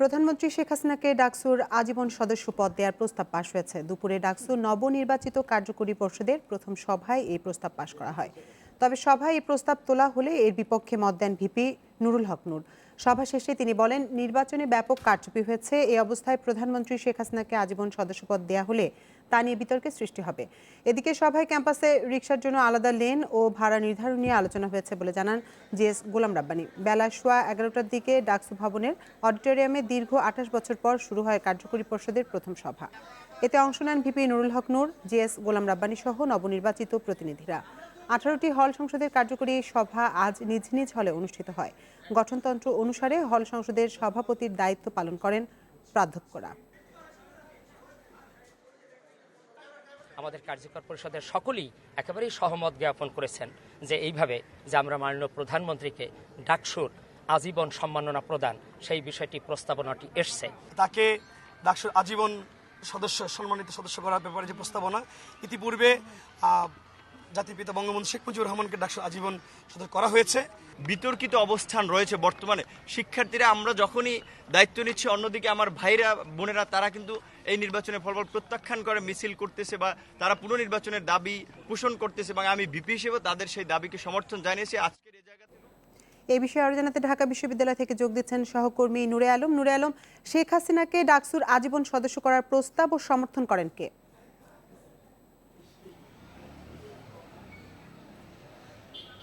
প্রধানমন্ত্রী শেখ হাসিনাকে ডাকসুর আজীবন সদস্য পদ দেওয়ার প্রস্তাব পাশ হয়েছে। দুপুরে ডাকসু নবনির্বাচিত কার্যকরী পর্ষদের প্রথম সভায় এই প্রস্তাব পাশ করা হয়। তবে সভায় এই প্রস্তাব তোলা হলে এর বিপক্ষে মত দেন ভিপি নুরুল হক নূর। সভা শেষে তিনি বলেন, নির্বাচনে ব্যাপক কারচুপি হয়েছে এই অবস্থায় প্রধানমন্ত্রী শেখ হাসিনাকে আজীবন সদস্যপদ দেওয়া হলে তা নিয়ে বিতর্কের সৃষ্টি হবে। এদিকে সভায় ক্যাম্পাসে রিক্সার জন্য আলাদা লেন ও ভাড়া নির্ধারণ নিয়ে আলোচনা হয়েছে বলে জানান জিএস গোলাম রাব্বানি। বেলা সোয়া এগারোটার দিকে ডাকসু ভবনের অডিটোরিয়ামে দীর্ঘ আঠাশ বছর পর শুরু হয় কার্যকরী পরিষদের প্রথম সভা। এতে অংশ নেন ভিপি নুরুল হক নূর, জিএস গোলাম রাব্বানি সহ নবনির্বাচিত প্রতিনিধিরা। আঠারোটি হল সংসদের কার্যকরী সভা আজ নিজ নিজ হলে অনুষ্ঠিত হয়। গঠনতন্ত্র অনুসারে হল সংসদের সভাপতির দায়িত্ব পালন করেন প্রাধ্যক্ষরা। আমাদের কার্যকর পরিষদের সকলেই একেবারেই সহমত জ্ঞাপন করেছেন যে এইভাবে যে আমরা মাননীয় প্রধানমন্ত্রীকে ডাকসুর আজীবন সম্মাননা প্রদান সেই বিষয়টি প্রস্তাবনাটি এসছে। তাকে ডাকসুর আজীবন সদস্য সম্মানিত সদস্য করার ব্যাপারে যে প্রস্তাবনা ইতিপূর্বে জাতির পিতা বঙ্গবন্ধু শেখ মুজিবুর রহমানকে ডাকসুর আজীবন সদস্য করা হয়েছে। বিতর্কিত অবস্থান রয়েছে বর্তমানে। শিক্ষার্থীরা আমরা যখনই দায়িত্ব নিচ্ছি অন্যদিকে আমার ভাইরা বোনেরা তারা কিন্তু এই নির্বাচনের ফলাফল প্রত্যাখ্যান করে মিছিল করতেছে বা তারা পুনর্নির্বাচনের দাবি পোষণ করতেছে এবং আমি বিপি হিসেবে তাদের সেই দাবিকে সমর্থন জানিয়েছি। আজকের এই জায়গাতে এই বিষয়ে আরও জানাতে ঢাকা বিশ্ববিদ্যালয় থেকে যোগ দিচ্ছেন সহকর্মী নুরে আলম। নুরে আলম শেখ হাসিনাকে ডাকসুর আজীবন সদস্য করার প্রস্তাব ও সমর্থন করেন কে?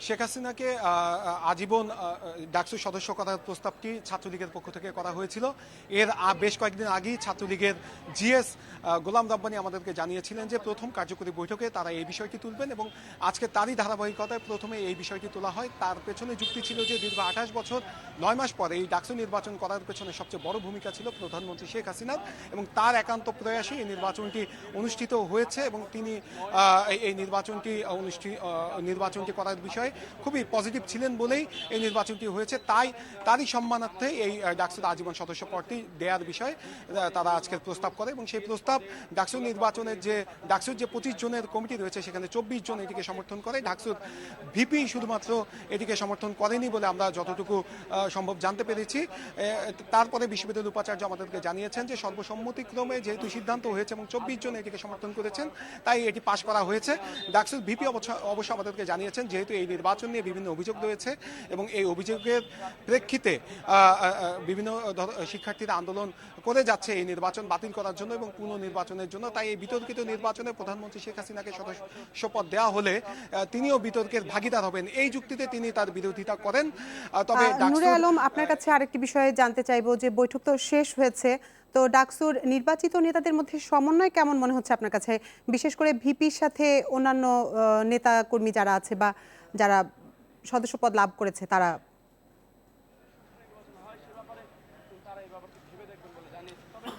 শেখ হাসিনাকে আজীবন ডাকসু সদস্য করার প্রস্তাবটি ছাত্রলীগের পক্ষ থেকে করা হয়েছিল। এর বেশ কয়েকদিন আগেই ছাত্রলীগের জিএস গোলাম রাব্বানি আমাদেরকে জানিয়েছিলেন যে প্রথম কার্যকরী বৈঠকে তারা এই বিষয়টি তুলবেন এবং আজকে তারই ধারাবাহিকতায় প্রথমে এই বিষয়টি তোলা হয়। তার পেছনে যুক্তি ছিল যে দীর্ঘ আঠাশ বছর, নয় মাস পরে এই ডাকসু নির্বাচন করার পেছনে সবচেয়ে বড় ভূমিকা ছিল প্রধানমন্ত্রী শেখ হাসিনার এবং তার একান্ত প্রয়াসে এই নির্বাচনটি অনুষ্ঠিত হয়েছে এবং তিনি এই নির্বাচনটি অনুষ্ঠিত নির্বাচনটি করার বিষয়ে খুবই পজিটিভ ছিলেন বলেই এই নির্বাচনটি হয়েছে। তাই, তারই সম্মানার্থে এই ডাকসুর আজীবন সদস্য পদটি দেওয়ার বিষয়ে তারা আজকের প্রস্তাব করে এবং সেই প্রস্তাব ডাকসু নির্বাচনের যে, ডাকসুর যে পঁচিশ জনের কমিটি রয়েছে সেখানে চব্বিশ জন এটিকে সমর্থন করে। ডাকসুর ভিপি শুধুমাত্র এটিকে সমর্থন করেনি বলে আমরা যতটুকু সম্ভব জানতে পেরেছি। তারপরে বিশ্ববিদ্যালয়ের উপাচার্য আমাদেরকে জানিয়েছেন যে সর্বসম্মতিক্রমে যেহেতু সিদ্ধান্ত হয়েছে এবং চব্বিশ জন এটিকে সমর্থন করেছেন, তাই এটি পাশ করা হয়েছে। ডাকসুর ভিপি অবশ্য আমাদেরকে জানিয়েছেন যেহেতু এই নির্বাচন নিয়ে বিভিন্ন অভিযোগ রয়েছে এবং এই অভিযোগের প্রেক্ষিতে বিভিন্ন শিক্ষার্থীরা আন্দোলন করে যাচ্ছে এই নির্বাচন বাতিল করার জন্য এবং পুনর্নির্বাচনের জন্য। তাই এই বিতর্কিত নির্বাচনে প্রধানমন্ত্রী শেখ হাসিনাকে পদ দেওয়া হলে তিনিও বিতর্কের ভাগিদার হবেন। এই যুক্তিতে তিনি তার বিরোধিতা করেন। তবে নুরে আলম আপনার কাছে আরেকটি বিষয়ে জানতে চাইব যে বৈঠক তো শেষ হয়েছে। তো ডাকসুর নির্বাচিত নেতাদের মধ্যে সমন্বয় কেমন মনে হচ্ছে আপনার কাছে? বিশেষ করে ভিপির সাথে অন্যান্য নেতা কর্মী যারা আছে বা যারা সদস্য পদ লাভ করেছে তারা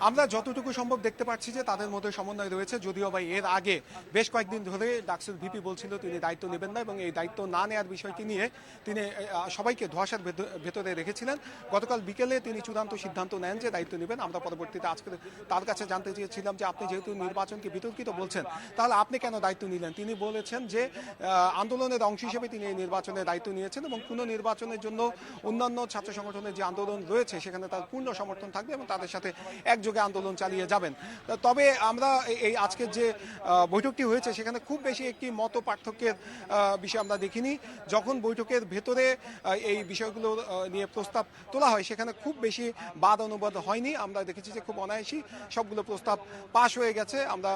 আমরা যতটুকু সম্ভব দেখতে পাচ্ছি যে তাদের মধ্যে সমন্বয় রয়েছে, যদিও বা এর আগে বেশ কয়েকদিন ধরে ডাকসুর ভিপি বলছিল তিনি দায়িত্ব নেবেন না এবং এই দায়িত্ব না নেওয়ার বিষয়টি নিয়ে তিনি সবাইকে ধোয়াশার ভেতর- রেখেছিলেন। গতকাল বিকেলে তিনি চূড়ান্ত সিদ্ধান্ত নেন যে দায়িত্ব নেবেন। আমরা পরবর্তীতে আজকে তার কাছে জানতে চেয়েছিলাম যে আপনি যেহেতু নির্বাচনকে বিতর্কিত বলছেন, তাহলে আপনি কেন দায়িত্ব নিলেন? তিনি বলেছেন যে আন্দোলনের অংশ হিসেবে তিনি এই নির্বাচনের দায়িত্ব নিয়েছেন এবং পুনর্নির্বাচনের জন্য অন্যান্য ছাত্র সংগঠনের যে আন্দোলন রয়েছে, সেখানে তার পূর্ণ সমর্থন থাকবে এবং তাদের সাথে একযোগে আন্দোলন চালিয়ে যাবেন। তবে আমরা এই- আজকের যে বৈঠকটি হয়েছে, সেখানে খুব বেশি একটি মত পার্থক্যের বিষয় আমরা দেখিনি। যখন বৈঠকের ভেতরে এই বিষয়গুলো নিয়ে প্রস্তাব তোলা হয়, সেখানে খুব বেশি বাদ অনুবাদ হয়নি। আমরা দেখেছি যে খুব অনায়াসী সবগুলো প্রস্তাব পাশ হয়ে গেছে। আমরা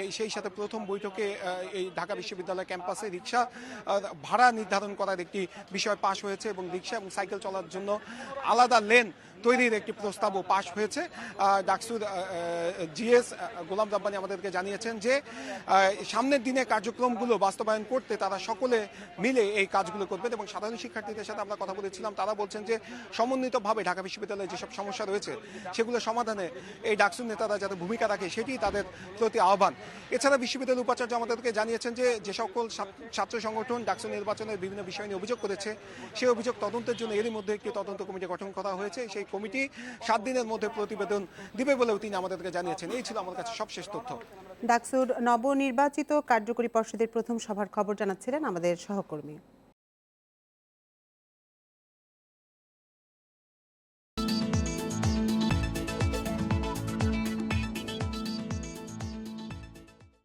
এই সেই সাথে প্রথম বৈঠকে এই ঢাকা বিশ্ববিদ্যালয় ক্যাম্পাসে রিক্সা ভাড়া নির্ধারণ করার একটি বিষয় পাশ হয়েছে এবং রিক্সা এবং সাইকেল চলার জন্য আলাদা লেন তৈরির একটি প্রস্তাবও পাশ হয়েছে। ডাকসুর জিএস গোলাম রাব্বানি আমাদেরকে জানিয়েছেন যে সামনের দিনে কার্যক্রমগুলো বাস্তবায়ন করতে তারা সকলে মিলে এই কাজগুলো করবেন এবং সাধারণ শিক্ষার্থীদের সাথে আমরা কথা বলেছিলাম। তারা বলছেন যে, সমন্বিতভাবে ঢাকা বিশ্ববিদ্যালয়ে যেসব সমস্যা রয়েছে, সেগুলো সমাধানে এই ডাকসুর নেতারা যাতে ভূমিকা রাখে, সেটি তাদের প্রতি আহ্বান। এছাড়া বিশ্ববিদ্যালয়ের উপাচার্য আমাদেরকে জানিয়েছেন যে যে সকল ছাত্র- সংগঠন ডাকসু নির্বাচনের বিভিন্ন বিষয় নিয়ে অভিযোগ করেছে। সেই অভিযোগ তদন্তের জন্য এরই মধ্যে একটি তদন্ত কমিটি গঠন করা হয়েছে। সেই কমিটি সাত দিনের মধ্যে প্রতিবেদন দিবে বলেও তিনি আমাদেরকে জানিয়েছেন। এই ছিল আমার কাছে সবশেষ তথ্য। ডাকসুর নবনির্বাচিত কার্যকরী পর্ষদের প্রথম সভার খবর জানাচ্ছিলেন আমাদের সহকর্মী।